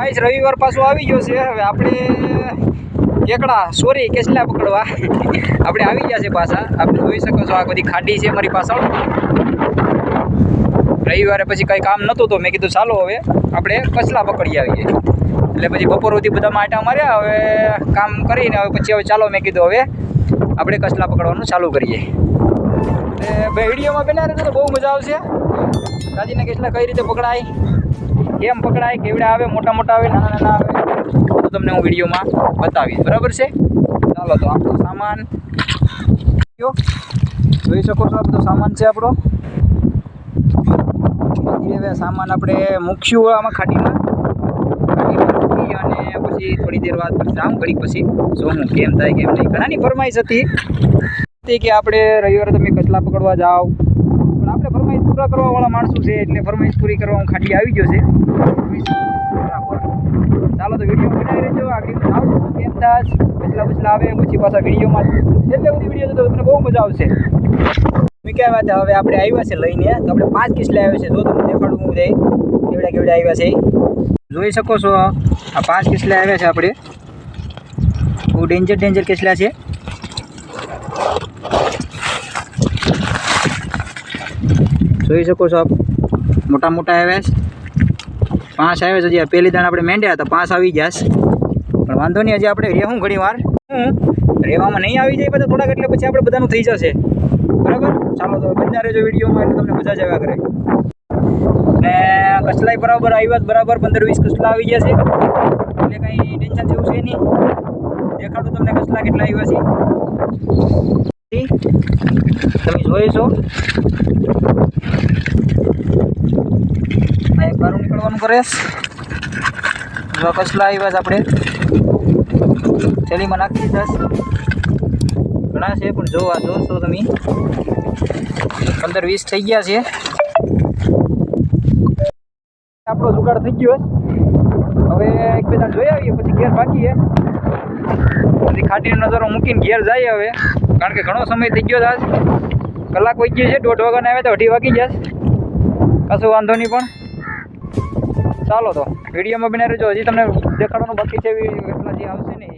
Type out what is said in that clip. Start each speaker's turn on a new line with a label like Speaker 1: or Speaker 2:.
Speaker 1: Guys રવિવાર પાછો આવી ગયો છે. હવે આપણે કેકડા, સોરી, કેસલા પકડવા. આપણે આવી ગયા છે પાછા. આપણે જોઈ શકો છો આ બધી ખાડી છે મારી પાછળ. રવિવારે પછી કંઈ કામ નહોતું તો મેં કીધું ચાલો હવે આપણે કચલા પકડી આવીએ. એટલે પછી બપોર સુધી બધા માટા માર્યા. હવે કામ કરીને હવે પછી હવે ચાલો મેં કીધું હવે આપણે કચલા પકડવાનું ચાલુ કરીએ. એટલે વિડીયોમાં પહેલાં બહુ મજા આવશે. દાદીને કેટલા કઈ રીતે પકડાય? કેમ પકડાય, કેવડા આવે, મોટા મોટા આવે, નાના નાના આવે, તો તમને હું વિડીયોમાં બતાવીશ. બરાબર છે? ચાલો, તો આપણો સામાન જોઈ શકો છો આ બધો સામાન છે આપણો. હવે સામાન આપણે મૂકશું આમાં અને પછી થોડી દેર બાદ પછી આમ ઘડીક પછી સોનું. કેમ થાય, કેમ નહીં, ઘણાની ફરમાઈશ હતી કે આપણે રવિવારે તમે કચલા પકડવા જાઓ. આપણે ફરમાઈશ પૂરા કરવા વાળા માણસો છે એટલે ફરમાઈશ પૂરી કરવા ખાટી આવી ગયો છે. ચાલો તો વીડિયો બનાવી રહેજો. આગળ જાઓ કેમ થાય પછલા પછલા આવે, પછી પાછા વિડીયોમાં છેલ્લે બધી વીડિયો તો તમને બહુ મજા આવશે. મેં કહેવા હતા હવે આપણે આવ્યા છે લઈને. તો આપણે પાંચ કિસલા આવ્યા છે. જો તમને દેખાડું હું જઈ કેવડા કેવડા આવ્યા છે. જોઈ શકો છો આ પાંચ કિસલા આવ્યા છે આપણે. બહુ ડેન્જર ડેન્જર કિસલા છે. જોઈ શકો છો આપ. મોટા મોટા આવ્યા છે. પાંચ આવ્યા છે. હજી પહેલી દાણ આપણે મેંડ્યા હતા. પાંચ આવી ગયા છે. પણ વાંધો નહીં હજી આપણે રહેવું ઘણી વાર. હું રહેવામાં નહીં આવી જાય બધા થોડાક એટલે પછી આપણે બધાનું થઈ જશે. બરાબર? ચાલો તો બધા રહેજો વિડીયોમાં એટલે તમને મજા જ આવ્યા કરે. ને કસલાય બરાબર આવ્યા બરાબર. પંદર વીસ કસલા આવી ગયા છે. એટલે કંઈ ટેન્શન જેવું છે નહીં. દેખાડું તમને કસલા કેટલા આવ્યા છે. તમે જોઈ છો? બહાર નીકળવાનું કરે જો કચલા આવ્યા આપણે. થેલીમાં નાખી દસ ઘણા છે, પણ જો આ જોશો તમે. પંદર વીસ થઈ ગયા છે. આપણો જુગાડ થઈ ગયો હવે એક બે જોઈ આવીએ, પછી ઘેર બાકી છે પછી ખાટીનો નજારો મૂકીને ઘેર જઈએ હવે. કારણ કે ઘણો સમય થઈ ગયો આજ. કલાક વહી ગયો છે, દોઢ વાગ્યાને આવે તો અઢી વાગી જશે કશું વાંધો નહીં પણ. ચાલો તો, વિડીયોમાં બના રહેજો. હજી તમને દેખાડવાનું બાકી છે, એવી જે આવશે ને